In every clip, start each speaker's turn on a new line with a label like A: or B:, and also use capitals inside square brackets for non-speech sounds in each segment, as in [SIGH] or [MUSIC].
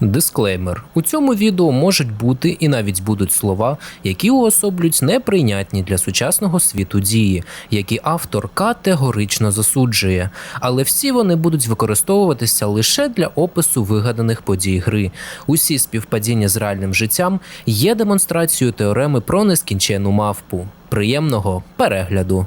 A: Дисклеймер: у цьому відео можуть бути і навіть будуть слова, які уособлюють неприйнятні для сучасного світу дії, які автор категорично засуджує, але всі вони будуть використовуватися лише для опису вигаданих подій гри. Усі співпадіння з реальним життям є демонстрацією теореми про нескінчену мавпу. Приємного перегляду.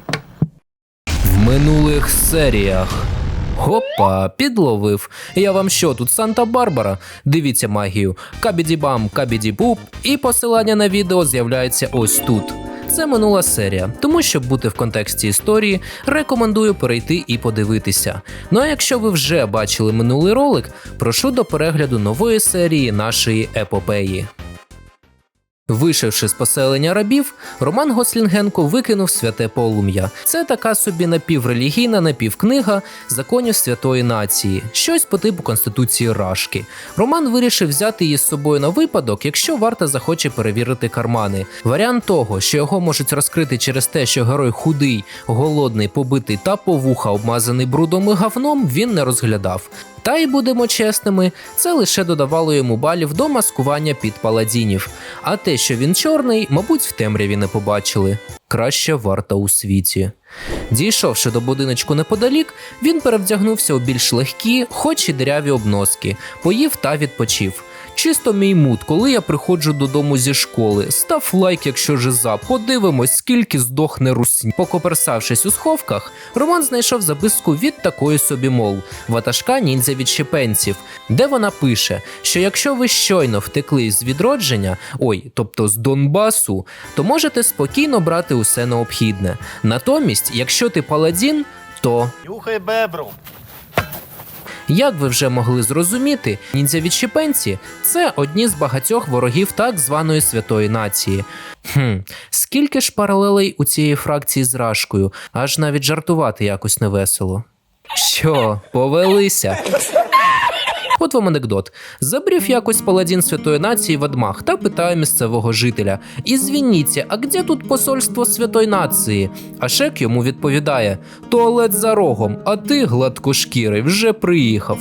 A: В минулих серіях. Хопа, підловив. Я вам що, тут Санта-Барбара? Дивіться магію. Кабіді-бам, кабіді-буп, і посилання на відео з'являється ось тут. Це минула серія, тому щоб бути в контексті історії, рекомендую перейти і подивитися. Ну а якщо ви вже бачили минулий ролик, прошу до перегляду нової серії нашої епопеї. Вишивши з поселення рабів, Роман Гослінгенко викинув святе полум'я. Це така собі напіврелігійна напівкнига законів святої нації, щось по типу конституції Рашки. Роман вирішив взяти її з собою на випадок, якщо варта захоче перевірити кармани. Варіант того, що його можуть розкрити через те, що герой худий, голодний, побитий та по вуха обмазаний брудом і говном, він не розглядав. Та й будемо чесними, це лише додавало йому балів до маскування під паладінів. А те, що він чорний, мабуть, в темряві не побачили. Краща варта у світі. Дійшовши до будиночку неподалік, він перевдягнувся у більш легкі, хоч і деряві обноски, поїв та відпочив. Чисто мій мут, коли я приходжу додому зі школи. Став лайк, якщо жиза, подивимось, скільки здохне русні. Покоперсавшись у сховках, Роман знайшов записку від такої собі мол ватажка ніндзя відщепенців, де вона пише, що якщо ви щойно втекли з відродження, ой, тобто з Донбасу, то можете спокійно брати усе необхідне. Натомість, якщо ти паладін, то
B: Нюхай бебру.
A: Як ви вже могли зрозуміти, ніндзя-відщепенці – це одні з багатьох ворогів так званої святої нації. Хм, скільки ж паралелей у цієї фракції з Рашкою, аж навіть жартувати якось невесело. Що, повелися? От вам анекдот. Забрів якось паладін святої нації в Адмах та питає місцевого жителя: Ізвініться, а где тут посольство святої нації? А Шек йому відповідає: Туалет за рогом, а ти, гладкошкірий, вже приїхав.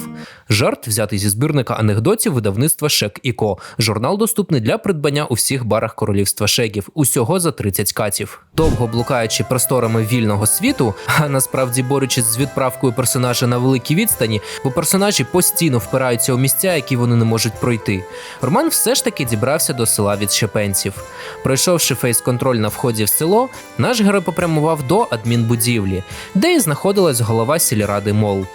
A: Жарт взятий зі збірника анекдотів видавництва Шек і Ко. Журнал доступний для придбання у всіх барах королівства Шеків, усього за 30 катів. Довго блукаючи просторами вільного світу, а насправді борючись з відправкою персонажа на великій відстані, бо персонажі постійно впираються у місця, які вони не можуть пройти. Роман все ж таки дібрався до села відщепенців. Пройшовши фейс-контроль на вході в село, наш герой попрямував до адмінбудівлі, де і знаходилась голова сільради Мол.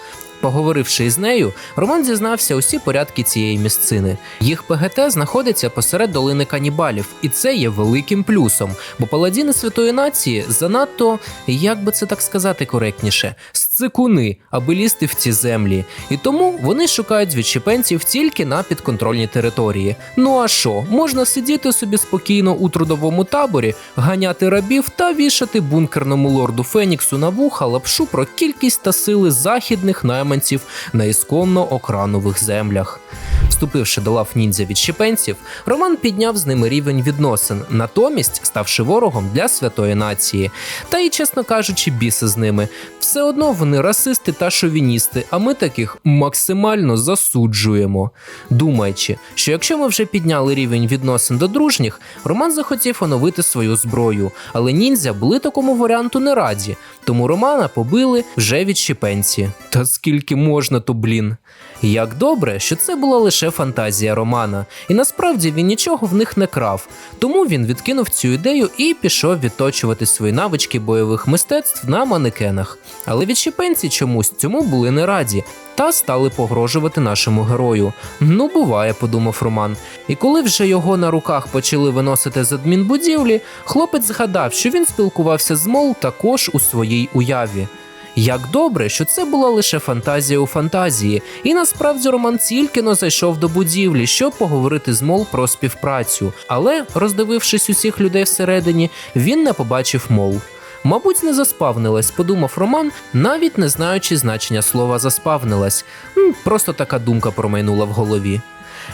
A: Поговоривши із нею, Роман зізнався усі порядки цієї місцини. Їх ПГТ знаходиться посеред долини канібалів, і це є великим плюсом, бо паладіни святої нації занадто, як би це так сказати коректніше, сцикуни, аби лізти в ці землі. І тому вони шукають відщепенців тільки на підконтрольній території. Ну а що, можна сидіти собі спокійно у трудовому таборі, ганяти рабів та вішати бункерному лорду Феніксу на вуха лапшу про кількість та сили західних найманців на ісконно окранових землях. Вступивши до лав ніндзя відщепенців, Роман підняв з ними рівень відносин, натомість ставши ворогом для святої нації. Та й, чесно кажучи, біси з ними. Все одно вони расисти та шовіністи, а ми таких максимально засуджуємо. Думаючи, що якщо ми вже підняли рівень відносин до дружніх, Роман захотів оновити свою зброю, але ніндзя були такому варіанту не раді, тому Романа побили вже відщепенці. Та скільки можна, то блін. Як добре, що це була лише фантазія Романа, і насправді він нічого в них не крав. Тому він відкинув цю ідею і пішов відточувати свої навички бойових мистецтв на манекенах. Але відщепенці чомусь цьому були не раді. Та стали погрожувати нашому герою. Ну, буває, подумав Роман. І коли вже його на руках почали виносити з адмінбудівлі, хлопець згадав, що він спілкувався з Мол також у своїй уяві. Як добре, що це була лише фантазія у фантазії, і насправді Роман тільки но зайшов до будівлі, щоб поговорити з Мол про співпрацю. Але, роздивившись усіх людей всередині, він не побачив Мол. Мабуть, не заспавнилась, подумав Роман, навіть не знаючи значення слова заспавнилась. Просто така думка промайнула в голові.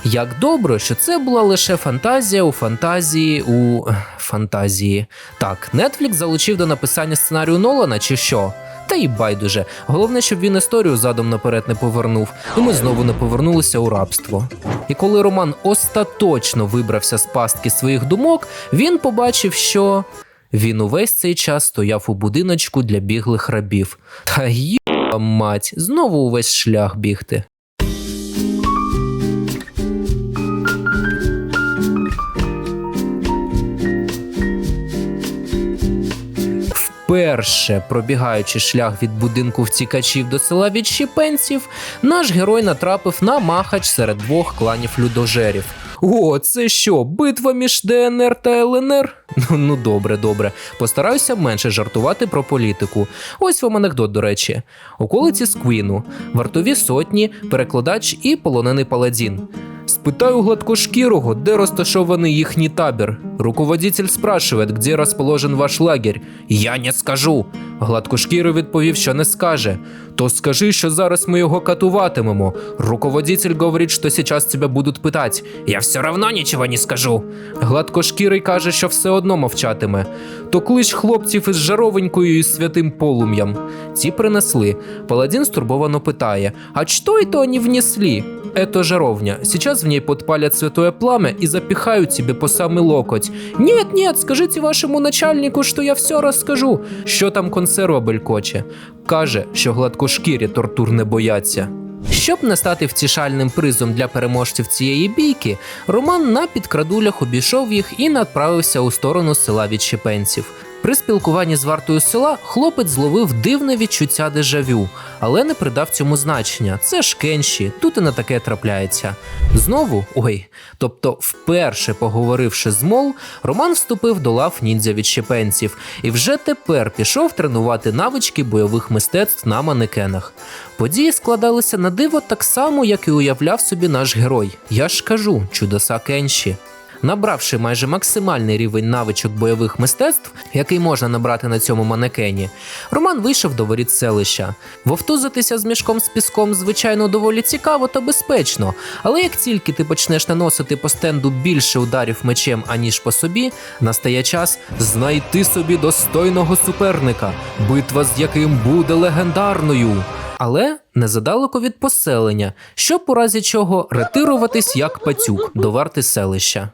A: Як добре, що це була лише фантазія у фантазії у фантазії. Так, Netflix залучив до написання сценарію Нолана чи що? Та й байдуже. Головне, щоб він історію задом наперед не повернув, і ми знову не повернулися у рабство. І коли Роман остаточно вибрався з пастки своїх думок, він побачив, що він увесь цей час стояв у будиночку для біглих рабів. Та їба мать, знову увесь шлях бігти. Вперше пробігаючи шлях від будинку втікачів до села відщепенців, наш герой натрапив на махач серед двох кланів людожерів. О, це що, битва між ДНР та ЛНР? [LAUGHS] Ну, ну добре, добре. Постараюся менше жартувати про політику. Ось вам анекдот, до речі. Околиці Сквіну, вартові сотні, перекладач і полонений паладін. Спитаю гладкошкірого, де розташований їхній табір. Руководитель спрашивает, где расположен ваш лагерь. Я не скажу. Гладкошкірий відповів, що не скаже. То скажи, що зараз ми його катуватимемо. Руководитель говорить, що сейчас тебя будуть питати. Я все равно нічого не скажу. Гладкошкірий каже, що все одно мовчатиме. То клич хлопців із жаровенькою і святим полум'ям. Ті принесли. Паладін стурбовано питає: А что это они внесли? Это жаровня. Сейчас в ней подпалят святое пламя и запихают тебе по самый локоть. Нет, нет, скажите вашему начальнику, що я все розкажу. Що там консерва белькоче. Каже, що гладкошкірі тортур не бояться. Щоб не стати втішальним призом для переможців цієї бійки, Роман на підкрадулях обійшов їх і направився у сторону села відщепенців. При спілкуванні з вартою села хлопець зловив дивне відчуття дежавю, але не придав цьому значення. Це ж кенші, тут і не таке трапляється. Знову, ой, тобто, вперше поговоривши з Мол, Роман вступив до лав ніндзя відщепенців і вже тепер пішов тренувати навички бойових мистецтв на манекенах. Події складалися на диво так само, як і уявляв собі наш герой. Я ж кажу, чудеса кенші. Набравши майже максимальний рівень навичок бойових мистецтв, який можна набрати на цьому манекені, Роман вийшов до воріт селища. Вовтузитися з мішком з піском, звичайно, доволі цікаво та безпечно, але як тільки ти почнеш наносити по стенду більше ударів мечем, аніж по собі, настає час знайти собі достойного суперника, битва з яким буде легендарною. Але незадалеко від поселення, щоб у разі чого ретируватись як пацюк до варти селища.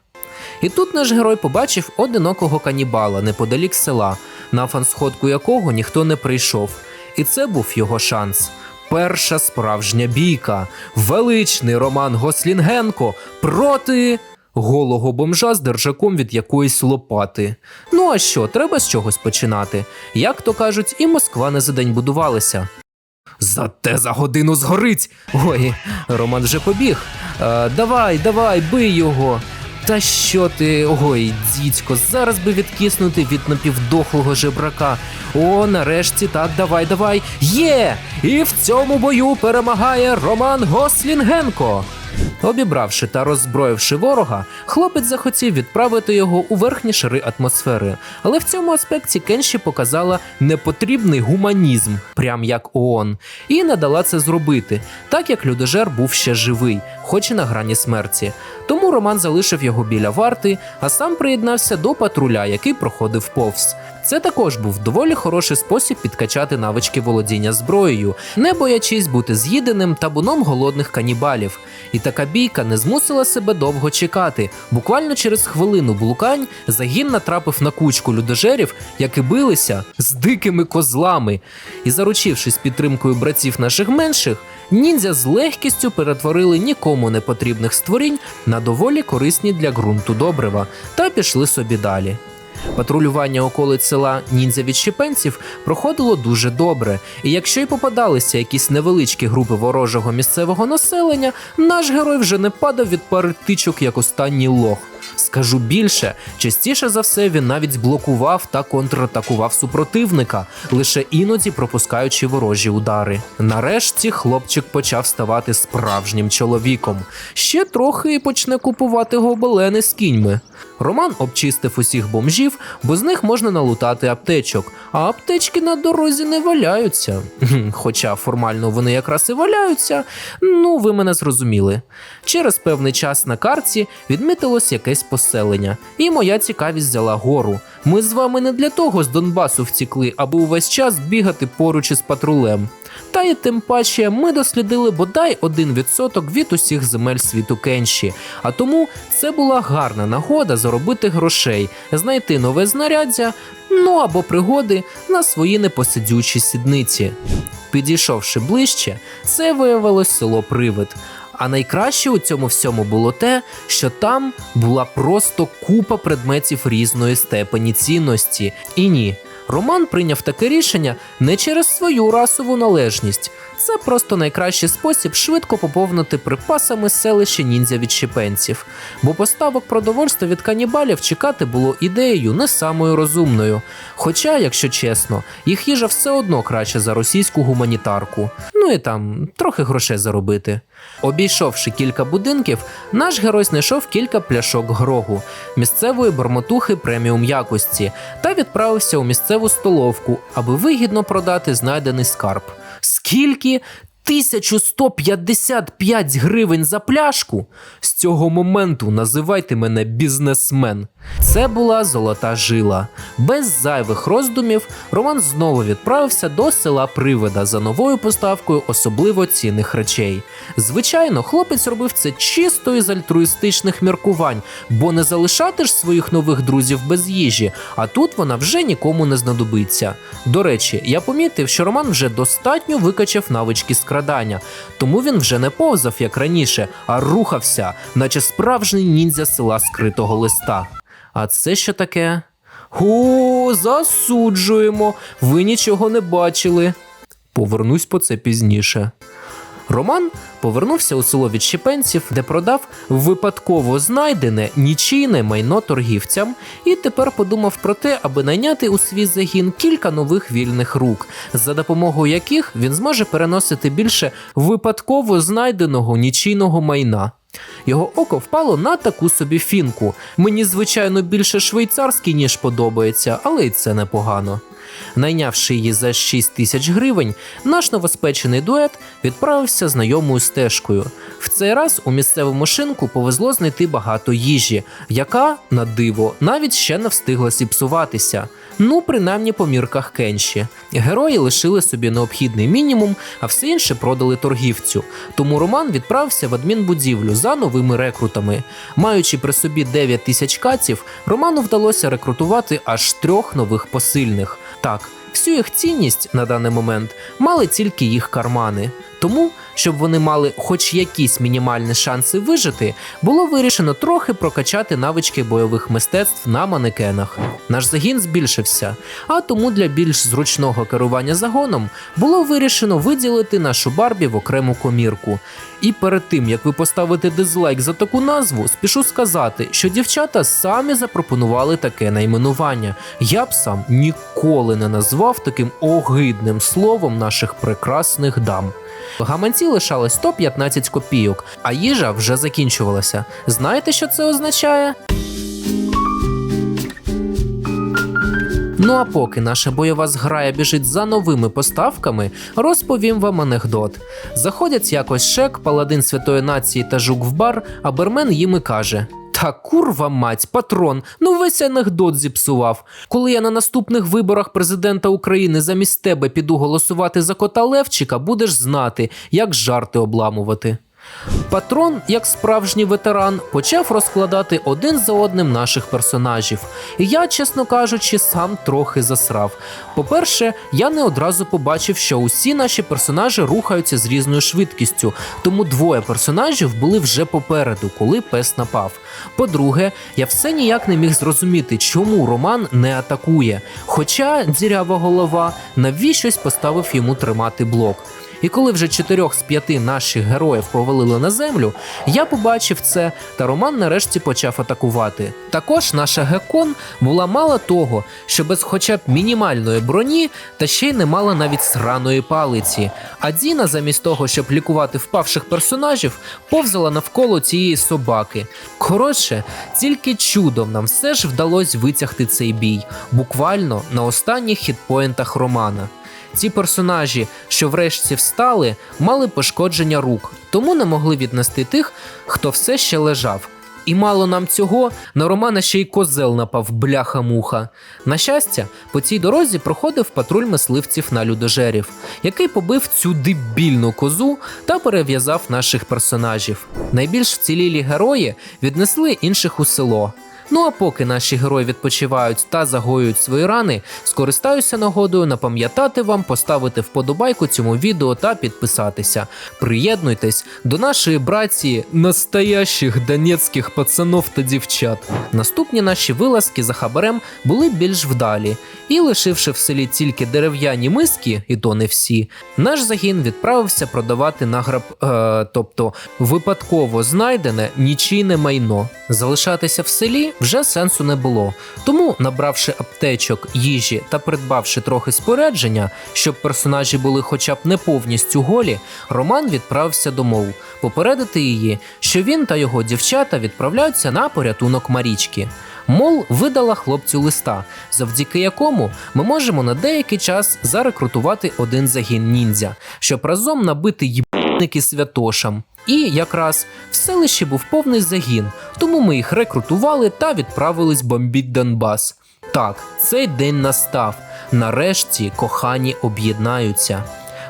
A: І тут наш герой побачив одинокого канібала неподалік села, на фансходку якого ніхто не прийшов. І це був його шанс. Перша справжня бійка, величний Роман Гослінгенко проти голого бомжа з держаком від якоїсь лопати. Ну а що, треба з чогось починати. Як то кажуть, і Москва не за день будувалася. Зате за годину згорить. Ой, Роман вже побіг. Е, давай, давай, бий його. Та що ти, ой, дідько, зараз би відкиснути від напівдохлого жебрака. О, нарешті, так, давай, давай. Є! І в цьому бою перемагає Роман Гослінгенко. Обібравши та роззброївши ворога, хлопець захотів відправити його у верхні шари атмосфери. Але в цьому аспекті Кенші показала непотрібний гуманізм, прям як ООН, і не дала це зробити, так як людожер був ще живий, хоч і на грані смерті. Тому Роман залишив його біля варти, а сам приєднався до патруля, який проходив повз. Це також був доволі хороший спосіб підкачати навички володіння зброєю, не боячись бути з'їденим табуном голодних канібалів. І така бійка не змусила себе довго чекати. Буквально через хвилину блукань загін натрапив на кучку людожерів, які билися з дикими козлами. І заручившись підтримкою братів наших менших, ніндзя з легкістю перетворили нікому не потрібних створінь на доволі корисні для ґрунту добрива та пішли собі далі. Патрулювання околиць села ніндзя відщепенців проходило дуже добре, і якщо й попадалися якісь невеличкі групи ворожого місцевого населення, наш герой вже не падав від пари тичок як останній лох. Скажу більше, частіше за все він навіть блокував та контратакував супротивника, лише іноді пропускаючи ворожі удари. Нарешті хлопчик почав ставати справжнім чоловіком. Ще трохи і почне купувати гобелени з кіньми. Роман обчистив усіх бомжів, бо з них можна налутати аптечок, а аптечки на дорозі не валяються. Хоча формально вони якраз і валяються, ну ви мене зрозуміли. Через певний час на карті відмітилось якесь поселення, і моя цікавість взяла гору. Ми з вами не для того з Донбасу втікли, аби увесь час бігати поруч із патрулем. Та й тим паче ми дослідили бодай 1% від усіх земель світу Кенші. А тому це була гарна нагода заробити грошей, знайти нове знаряддя, ну або пригоди на свої непосидючі сідниці. Підійшовши ближче, це виявилось село Привид. А найкраще у цьому всьому було те, що там була просто купа предметів різної степені цінності. І ні, Роман прийняв таке рішення не через свою расову належність. Це просто найкращий спосіб швидко поповнити припасами селище ніндзя відщепенців, бо поставок продовольства від канібалів чекати було ідеєю не самою розумною. Хоча, якщо чесно, їх їжа все одно краще за російську гуманітарку. Ну і там трохи грошей заробити. Обійшовши кілька будинків, наш герой знайшов кілька пляшок грогу, місцевої бормотухи преміум якості, та відправився у місцеву столовку, аби вигідно продати знайдений скарб. Скільки? 1155 гривень за пляшку. З цього моменту називайте мене бізнесмен. Це була золота жила. Без зайвих роздумів Роман знову відправився до села Привида за новою поставкою особливо цінних речей. Звичайно, хлопець робив це чисто із альтруїстичних міркувань, бо не залишати ж своїх нових друзів без їжі, а тут вона вже нікому не знадобиться. До речі, я помітив, що Роман вже достатньо викачав навички скрадання, тому він вже не повзав як раніше, а рухався, наче справжній ніндзя села скритого листа. А це що таке? О, засуджуємо. Ви нічого не бачили. Повернусь по це пізніше. Роман повернувся у село відщепенців, де продав випадково знайдене нічийне майно торгівцям, і тепер подумав про те, аби найняти у свій загін кілька нових вільних рук, за допомогою яких він зможе переносити більше випадково знайденого нічийного майна. Його око впало на таку собі фінку. Мені, звичайно, більше швейцарський, ніж подобається, але й це непогано. Найнявши її за 6 тисяч гривень, наш новоспечений дует відправився знайомою стежкою. В цей раз у місцевому шинку повезло знайти багато їжі, яка, на диво, навіть ще не встигла зіпсуватися. Ну, принаймні по мірках кенші. Герої лишили собі необхідний мінімум, а все інше продали торгівцю. Тому Роман відправився в адмінбудівлю за новими рекрутами. Маючи при собі 9 тисяч каців, Роману вдалося рекрутувати аж трьох нових посильних. Так, всю їх цінність на даний момент мали тільки їх кармани. Тому, щоб вони мали хоч якісь мінімальні шанси вижити, було вирішено трохи прокачати навички бойових мистецтв на манекенах. Наш загін збільшився, а тому для більш зручного керування загоном було вирішено виділити нашу Барбі в окрему комірку. І перед тим як ви поставите дизлайк за таку назву, спішу сказати, що дівчата самі запропонували таке найменування. Я б сам ніколи не назвав таким огидним словом наших прекрасних дам. В гаманці лишалось 115 копійок, а їжа вже закінчувалася. Знаєте, що це означає? Ну а поки наша бойова зграя біжить за новими поставками, розповім вам анекдот. Заходять якось шек, паладин святої нації та жук в бар, а бермен їм і каже: Та курва мать, патрон, ну весь анекдот зіпсував. Коли я на наступних виборах президента України замість тебе піду голосувати за кота Левчика, будеш знати, як жарти обламувати. Патрон, як справжній ветеран, почав розкладати один за одним наших персонажів. І я, чесно кажучи, сам трохи засрав. По-перше, я не одразу побачив, що усі наші персонажі рухаються з різною швидкістю, тому двоє персонажів були вже попереду, коли пес напав. По-друге, я все ніяк не міг зрозуміти, чому Роман не атакує. Хоча дзірява голова навіщось поставив йому тримати блок. І коли вже чотирьох з п'яти наших героїв повалили на землю, я побачив це, та Роман нарешті почав атакувати. Також наша гекон була мало того, що без хоча б мінімальної броні, та ще й не мала навіть сраної палиці. А Діна, замість того, щоб лікувати впавших персонажів, повзала навколо цієї собаки. Коротше, тільки чудом нам все ж вдалося витягти цей бій, буквально на останніх хітпоінтах Романа. Ці персонажі, що врешті встали, мали пошкодження рук, тому не могли віднести тих, хто все ще лежав. І мало нам цього, на Романа ще й козел напав бляха-муха. На щастя, по цій дорозі проходив патруль мисливців на людожерів, який побив цю дебільну козу та перев'язав наших персонажів. Найбільш вцілілі герої віднесли інших у село. Ну а поки наші герої відпочивають та загоюють свої рани, скористаюся нагодою напам'ятати вам поставити вподобайку цьому відео та підписатися. Приєднуйтесь до нашої братії настоящих донецьких пацанов та дівчат. Наступні наші вилазки за хабарем були більш вдалі, і лишивши в селі тільки дерев'яні миски, і то не всі, наш загін відправився продавати награб, е, тобто випадково знайдене нічийне майно. Залишатися в селі вже сенсу не було. Тому, набравши аптечок, їжі та придбавши трохи спорядження, щоб персонажі були хоча б не повністю голі, Роман відправився домов, попередити її, що він та його дівчата відправляються на порятунок Марічки. Мол видала хлопцю листа, завдяки якому ми можемо на деякий час зарекрутувати один загін ніндзя, щоб разом набити їбники святошам. І якраз в селищі був повний загін, тому ми їх рекрутували та відправились бомбіть Донбас. Так, цей день настав. Нарешті кохані об'єднаються.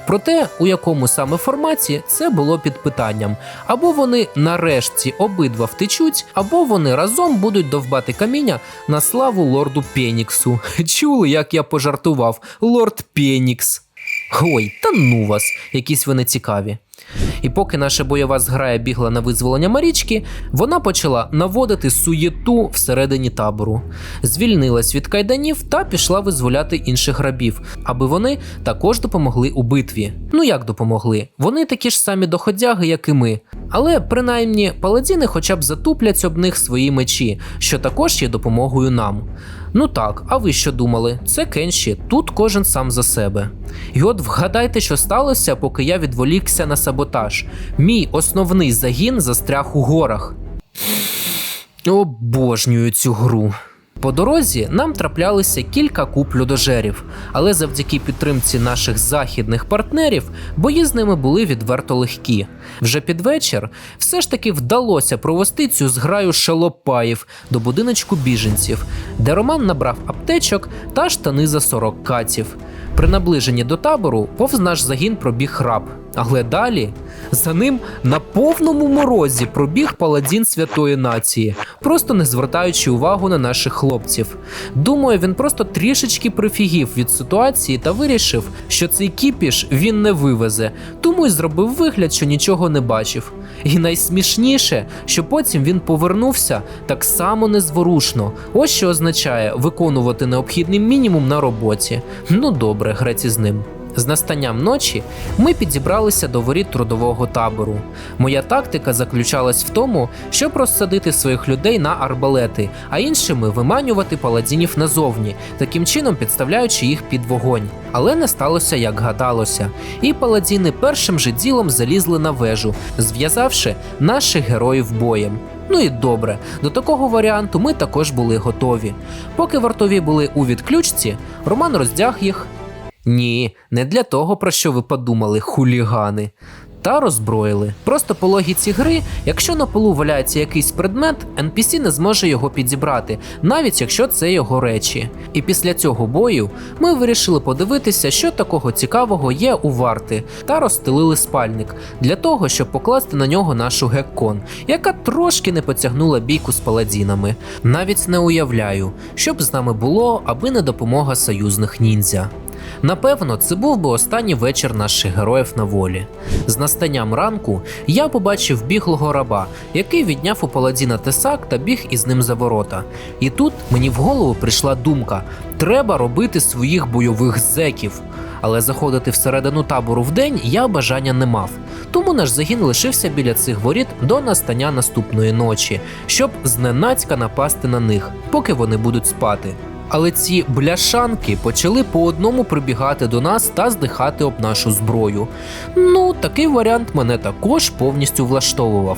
A: Проте, у якому саме форматі це було під питанням. Або вони нарешті обидва втечуть, або вони разом будуть довбати каміння на славу лорду Пеніксу. [LAUGHS] Чули, як я пожартував, лорд Пенікс. Ой, та ну вас, якісь вони цікаві. І поки наша бойова зграя бігла на визволення Марічки, вона почала наводити суєту всередині табору, звільнилась від кайданів та пішла визволяти інших рабів, аби вони також допомогли у битві. Ну як допомогли? Вони такі ж самі доходяги, як і ми. Але принаймні паладіни хоча б затуплять об них свої мечі, що також є допомогою нам. Ну так, а ви що думали? Це Кенші, тут кожен сам за себе. І от вгадайте, що сталося, поки я відволікся на саботаж. Мій основний загін застряг у горах. Обожнюю цю гру. По дорозі нам траплялися кілька куп людожерів, але завдяки підтримці наших західних партнерів бої з ними були відверто легкі. Вже під вечір все ж таки вдалося провести цю зграю шелопаїв до будиночку біженців, де Роман набрав аптечок та штани за 40 катів. При наближенні до табору повз наш загін пробіг раб. Але далі за ним на повному морозі пробіг паладін святої нації, просто не звертаючи увагу на наших хлопців. Думаю, він просто трішечки прифігів від ситуації та вирішив, що цей кіпіш він не вивезе, тому й зробив вигляд, що нічого не бачив. І найсмішніше, що потім він повернувся так само незворушно. Ось що означає виконувати необхідний мінімум на роботі. Ну добре, греці з ним. З настанням ночі ми підібралися до воріт трудового табору. Моя тактика заключалась в тому, щоб розсадити своїх людей на арбалети, а іншими виманювати паладінів назовні, таким чином підставляючи їх під вогонь. Але не сталося, як гадалося. І паладіни першим же ділом залізли на вежу, зв'язавши наших героїв боєм. Ну і добре, до такого варіанту ми також були готові. Поки вартові були у відключці, Роман роздяг їх. Ні, не для того, про що ви подумали, хулігани. Та роззброїли. Просто по логіці гри, якщо на полу валяється якийсь предмет, NPC не зможе його підібрати, навіть якщо це його речі. І після цього бою ми вирішили подивитися, що такого цікавого є у варти, та розстелили спальник для того, щоб покласти на нього нашу геккон, яка трошки не потягнула бійку з паладінами. Навіть не уявляю, що б з нами було, аби не допомога союзних ніндзя. Напевно, це був би останній вечір наших героїв на волі. З настанням ранку я побачив біглого раба, який відняв у паладіна тесак та біг із ним за ворота. І тут мені в голову прийшла думка: треба робити своїх бойових зеків. але заходити всередину табору вдень я бажання не мав. Тому наш загін лишився біля цих воріт до настання наступної ночі, щоб зненацька напасти на них, поки вони будуть спати. Але ці бляшанки почали по одному прибігати до нас та здихати об нашу зброю. Ну, такий варіант мене також повністю влаштовував.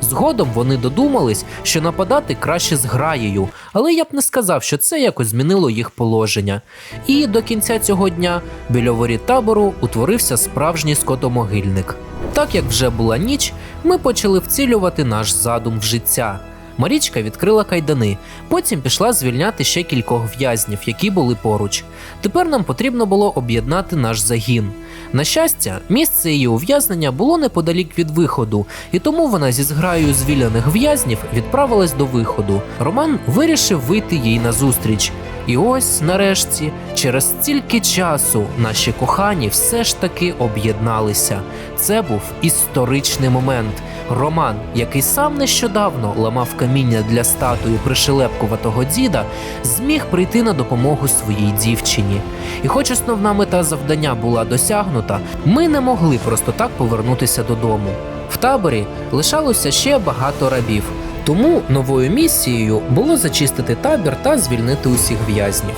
A: Згодом вони додумались, що нападати краще з граєю, але я б не сказав, що це якось змінило їх положення. І до кінця цього дня біля воріт табору утворився справжній скотомогильник. Так як вже була ніч, ми почали вцілювати наш задум в життя. Марічка відкрила кайдани, потім пішла звільняти ще кількох в'язнів, які були поруч. Тепер нам потрібно було об'єднати наш загін. На щастя, місце її ув'язнення було неподалік від виходу, і тому вона зі зграєю звільнених в'язнів відправилась до виходу. Роман вирішив вийти їй назустріч. І ось, нарешті, через стільки часу наші кохані все ж таки об'єдналися. Це був історичний момент. Роман, який сам нещодавно ламав каміння для статуї пришелепкуватого діда, зміг прийти на допомогу своїй дівчині. І хоч основна мета завдання була досягнута, ми не могли просто так повернутися додому. В таборі лишалося ще багато рабів. Тому новою місією було зачистити табір та звільнити усіх в'язнів.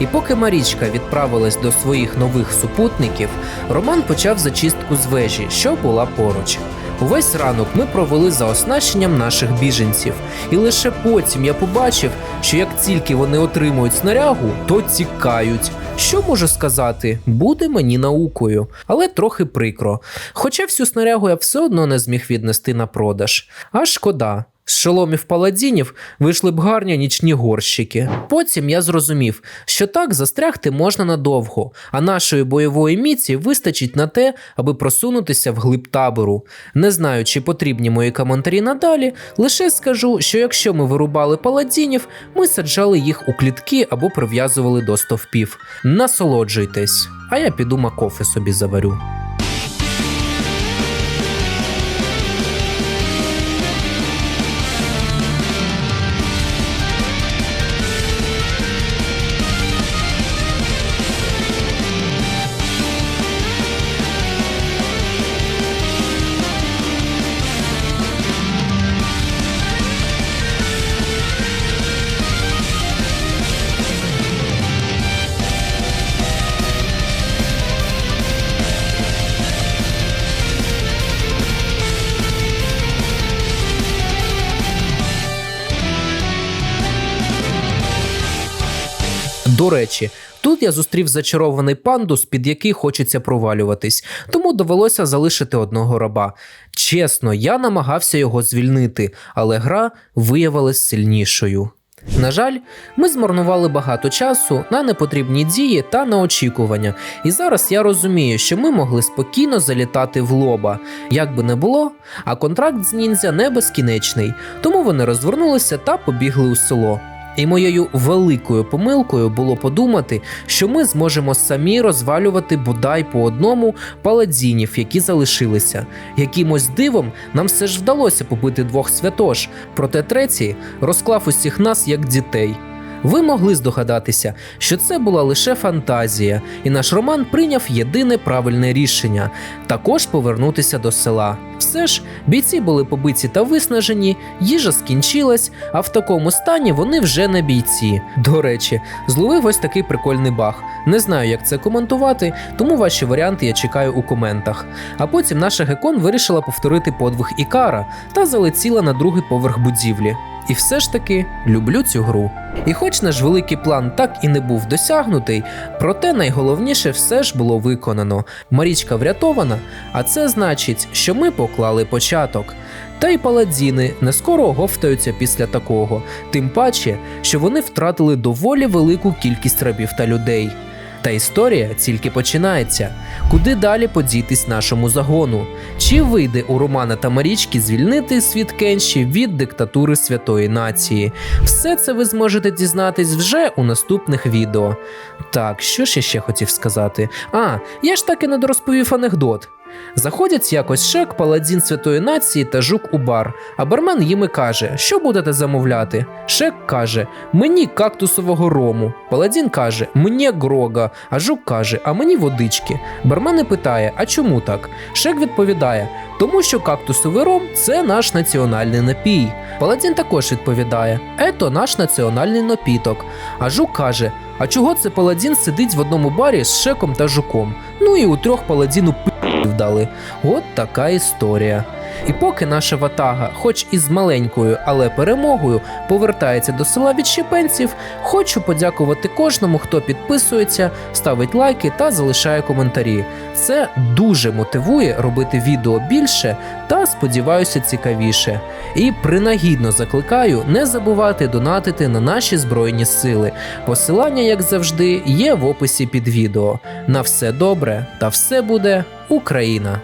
A: І поки Марічка відправилась до своїх нових супутників, Роман почав зачистку з вежі, що була поруч. Увесь ранок ми провели за оснащенням наших біженців, і лише потім я побачив, що як тільки вони отримують снарягу, то тікають. Що можу сказати, буде мені наукою, але трохи прикро. Хоча всю снарягу я все одно не зміг віднести на продаж. А шкода. З шоломів паладінів вийшли б гарні нічні горщики. Потім я зрозумів, що так застрягти можна надовго, а нашої бойової міці вистачить на те, аби просунутися вглиб табору. Не знаю, чи потрібні мої коментарі надалі, лише скажу, що якщо ми вирубали паладінів, ми саджали їх у клітки або прив'язували до стовпів. Насолоджуйтесь, а я піду макофи собі заварю. Речі, тут я зустрів зачарований пандус, під який хочеться провалюватись, тому довелося залишити одного раба. Чесно, я намагався його звільнити, але гра виявилась сильнішою. На жаль, ми змарнували багато часу на непотрібні дії та на очікування, і зараз я розумію, що ми могли спокійно залітати в лоба. Як би не було, а контракт з ніндзя не безкінечний, тому вони розвернулися та побігли у село. І моєю великою помилкою було подумати, що ми зможемо самі розвалювати бодай по одному паладзінів, які залишилися. Якимось дивом нам все ж вдалося побити двох святош, проте третій розклав усіх нас як дітей. Ви могли здогадатися, що це була лише фантазія, і наш Роман прийняв єдине правильне рішення також повернутися до села. Все ж бійці були побиті та виснажені, їжа скінчилась, а в такому стані вони вже не бійці. До речі, зловив ось такий прикольний баг. Не знаю, як це коментувати, тому ваші варіанти я чекаю у коментах. А потім наша гекон вирішила повторити подвиг Ікара та залетіла на другий поверх будівлі. І все ж таки люблю цю гру. І хоч наш великий план так і не був досягнутий, проте найголовніше все ж було виконано. Марічка врятована, а це значить, що ми поклали початок. Та й паладіни не скоро оговтаються після такого, тим паче, що вони втратили доволі велику кількість рабів та людей. Та історія тільки починається. Куди далі подітись нашому загону? Чи вийде у Романа та Марічки звільнити світ Кенші від диктатури святої нації? Все це ви зможете дізнатись вже у наступних відео. Так, що ж я ще хотів сказати? А, я ж так і не дорозповів анекдот. Заходять якось Шек, паладін святої нації та жук у бар, а бармен їм і каже, що будете замовляти. Шек каже: Мені кактусового рому. Паладін каже, мені грога, а жук каже, а мені водички. Бармен і питає, а чому так? Шек відповідає, тому що кактусовий ром це наш національний напій. Паладін також відповідає: Ето наш національний напіток. А жук каже: А чого це паладін сидить в одному барі з шеком та жуком? Ну і у трьох паладіну пи вдали. От така історія. І поки наша ватага, хоч і з маленькою, але перемогою, повертається до села відщепенців, хочу подякувати кожному, хто підписується, ставить лайки та залишає коментарі. Це дуже мотивує робити відео більше та, сподіваюся, цікавіше. І принагідно закликаю не забувати донатити на наші збройні сили. Посилання, як завжди, є в описі під відео. На все добре та все буде Україна!